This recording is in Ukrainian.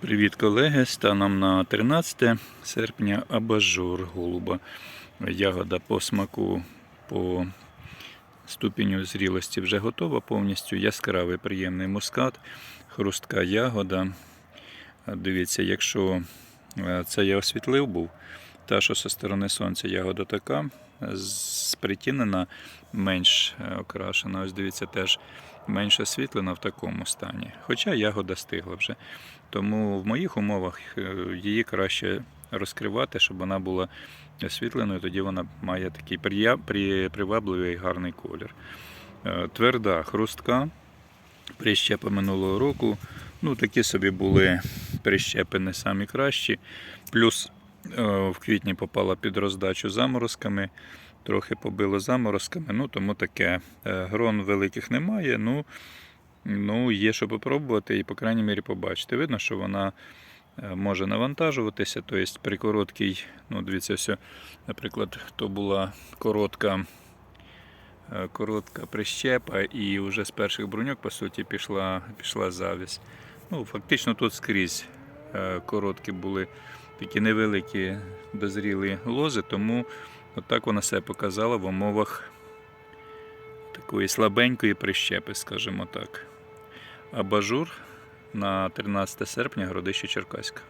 Привіт, колеги! Станом на 13 серпня абажур голуба. Ягода по смаку, по ступеню зрілості вже готова повністю. Яскравий приємний мускат, хрустка ягода. Дивіться, якщо е, це я освітлив був, та що зі сторони сонця ягода така, спритінена, менш е, окрашена. Ось дивіться, теж менш освітлена в такому стані. Хоча ягода стигла вже. Тому в моїх умовах е, її краще розкривати, щоб вона була освітленою, тоді вона має такий привабливий гарний колір. Е, Тверда хрустка, прищепи минулого року. Ну, такі собі були прищепи не самі кращі. Плюс е, в квітні попала під роздачу заморозками, трохи побило заморозками, ну тому таке. Е, Грон великих немає. ну Ну, є що попробувати і, по крайній мірі, побачити. Видно, що вона е, може навантажуватися. Тобто при короткій, ну, дивіться, все, наприклад, то була коротка, е, коротка прищепа, і вже з перших бруньок, по суті, пішла, пішла завість. Ну, фактично тут скрізь короткі були такі невеликі дозрілі лози, тому отак вона себе показала в умовах такої слабенької прищепи, скажімо так. Абажур на 13 серпня, Городище Черкаська.